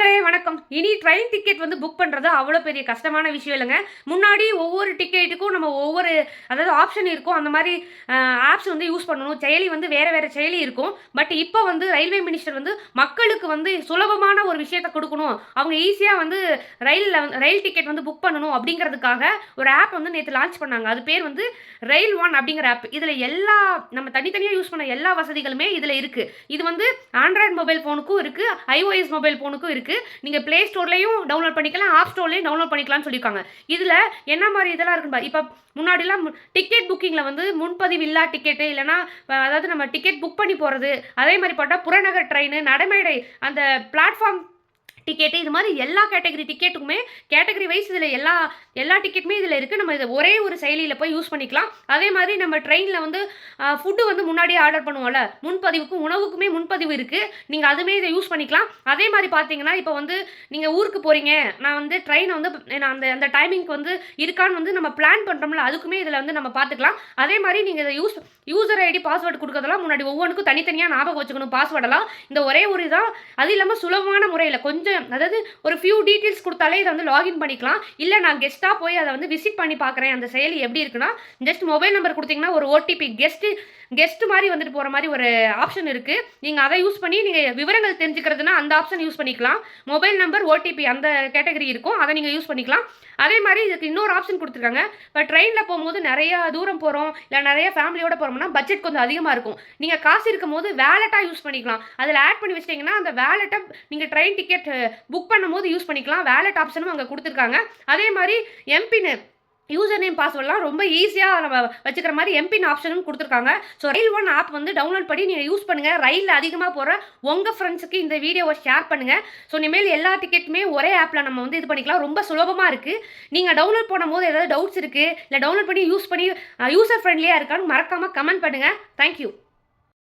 மக்களே வணக்கம். இனி ட்ரெயின் டிக்கெட் வந்து புக் பண்ணுறது அவ்வளோ பெரிய கஷ்டமான விஷயம் இல்லைங்க. முன்னாடி ஒவ்வொரு டிக்கெட்டுக்கும் நம்ம ஒவ்வொரு அதாவது ஆப்ஷன் இருக்கும். அந்த மாதிரி ஆப்ஸ் வந்து யூஸ் பண்ணணும். செயலி வந்து வேறு வேறு செயலி இருக்கும். பட் இப்போ வந்து ரயில்வே மினிஸ்டர் வந்து மக்களுக்கு வந்து சுலபமான ஒரு விஷயத்தை கொடுக்கணும். அவங்க ஈஸியாக வந்து ரயிலில் வந்து ரயில் டிக்கெட் வந்து புக் பண்ணணும் அப்படிங்கிறதுக்காக ஒரு ஆப் வந்து நேற்று லான்ச் பண்ணாங்க. அது பேர் வந்து ரயில் ஒன் அப்படிங்கிற ஆப் இதில் எல்லா நம்ம தனித்தனியாக யூஸ் பண்ண எல்லா வசதிகளுமே இதில் இருக்குது இது வந்து ஆண்ட்ராய்டு மொபைல் ஃபோனுக்கும் இருக்குது ஐஓஎஸ் மொபைல் ஃபோனுக்கும் இருக்குது நீங்கள் ப்ளே ஸ்டோர்லேயும் டவுன்லோட் பண்ணிக்கலாம் ஆப் ஸ்டோர்லேயும் டவுன்லோட் பண்ணிக்கலாம்னு சொல்லியிருக்காங்க. இதில் என்ன மாதிரி இதெல்லாம் இருக்குன்னு பா இப்போ முன்னாடிலாம் டிக்கெட் புக்கிங்கில் வந்து முன்பதிவு இல்லா டிக்கெட்டு இல்லைனா அதாவது நம்ம டிக்கெட் புக் பண்ணி போகிறது அதே மாதிரி பார்த்தா புறநகர் ட்ரெயின் நடைமேடை அந்த பிளாட்ஃபார்ம் டிக்கெட்டு இது மாதிரி எல்லா கேட்டகரி டிக்கெட்டுக்குமே கேட்டகரி வைஸ் இதில் எல்லா எல்லா டிக்கெட்டுமே இதில் இருக்குது நம்ம இதை ஒரே ஒரு செயலியில் போய் யூஸ் பண்ணிக்கலாம். அதே மாதிரி நம்ம ட்ரெயினில் வந்து ஃபுட்டு வந்து முன்னாடியே ஆர்டர் பண்ணுவோம்ல. முன்பதிவுக்கும் உணவுக்குமே முன்பதிவு இருக்குது நீங்கள் அதுவுமே இதை யூஸ் பண்ணிக்கலாம். அதே மாதிரி பார்த்தீங்கன்னா இப்போ வந்து நீங்கள் ஊருக்கு போகிறீங்க நான் வந்து ட்ரெயினை வந்து நான் அந்த அந்த டைமிங்க்கு வந்து இருக்கான்னு வந்து நம்ம பிளான் பண்ணுறோம்ல அதுக்குமே இதில் வந்து நம்ம பார்த்துக்கலாம் அதே மாதிரி நீங்கள் இதை யூஸ் யூசர் ஐடி பாஸ்வேர்டு கொடுக்கறதெல்லாம் முன்னாடி ஒவ்வொன்றுக்கும் தனித்தனியாக ஞாபகம் வச்சுக்கணும். பாஸ்வேர்டெல்லாம் இந்த ஒரே ஒரு இதான் அது இல்லாமல் சுலபமான முறையில் கொஞ்சம் அதாவது ஒரு ஃபியூ டீட்டெயில்ஸ் கொடுத்தாலே இதை வந்து லாகின் பண்ணிக்கலாம். இல்லை நான் கெஸ்ட்டாக போய் அதை வந்து விசிட் பண்ணி பார்க்குறேன். அந்த செயலி எப்படி இருக்குன்னா ஜஸ்ட் மொபைல் நம்பர் கொடுத்தீங்கன்னா ஒரு ஓடிபி கெஸ்ட்டு கெஸ்ட் மாதிரி வந்துட்டு போகிற மாதிரி ஒரு ஆப்ஷன் இருக்குது நீங்கள் அதை யூஸ் பண்ணி நீங்கள் விவரங்கள் தெரிஞ்சுக்கிறதுனா அந்த ஆப்ஷன் யூஸ் பண்ணிக்கலாம். மொபைல் நம்பர் ஓடிபி அந்த கேட்டகரி இருக்கும். அதை நீங்கள் யூஸ் பண்ணிக்கலாம். அதே மாதிரி இதுக்கு இன்னொரு ஆப்ஷன் கொடுத்துருக்காங்க. இப்போ ட்ரெயினில் போகும்போது நிறைய தூரம் போகிறோம் இல்லை நிறைய ஃபேமிலியோட போகிறோம்னா பட்ஜெட் கொஞ்சம் அதிகமாக இருக்கும். நீங்கள் காசு இருக்கும் போது வேலெட்டாக யூஸ் பண்ணிக்கலாம். அதில் ஆட் பண்ணி வச்சிட்டிங்கன்னா அந்த வேலெட்டை நீங்கள் ட்ரெயின் டிக்கெட் புக் பண்ணும்போது யூஸ் பண்ணிக்கலாம். வேலெட் ஆப்ஷனும் அங்கே கொடுத்துருக்காங்க. அதே மாதிரி எம்பின் யூசர் நேம் பாஸ்வேர்ட்லாம் ரொம்ப ஈஸியாக நம்ம வச்சுக்கிற மாதிரி எம்பின் ஆப்ஷனும் கொடுத்துருக்காங்க. ஸோ ரயில் ஒன் ஆப் வந்து டவுன்லோட் பண்ணி நீங்கள் யூஸ் பண்ணுங்கள் ரயிலில் அதிகமாக போகிற உங்கள் ஃப்ரெண்ட்ஸுக்கு இந்த வீடியோவை ஷேர் பண்ணுங்கள் ஸோ இனிமேல் எல்லா டிக்கெட்டுமே ஒரே ஆப்பில் நம்ம வந்து இது பண்ணிக்கலாம். ரொம்ப சுலபமாக இருக்குது நீங்கள் டவுன்லோட் பண்ணும்போது ஏதாவது டவுட்ஸ் இருக்குது இல்லை டவுன்லோட் பண்ணி யூஸ் பண்ணி யூசர் ஃப்ரெண்ட்லியாக இருக்கான்னு மறக்காமல் கமெண்ட் பண்ணுங்கள் தேங்க்யூ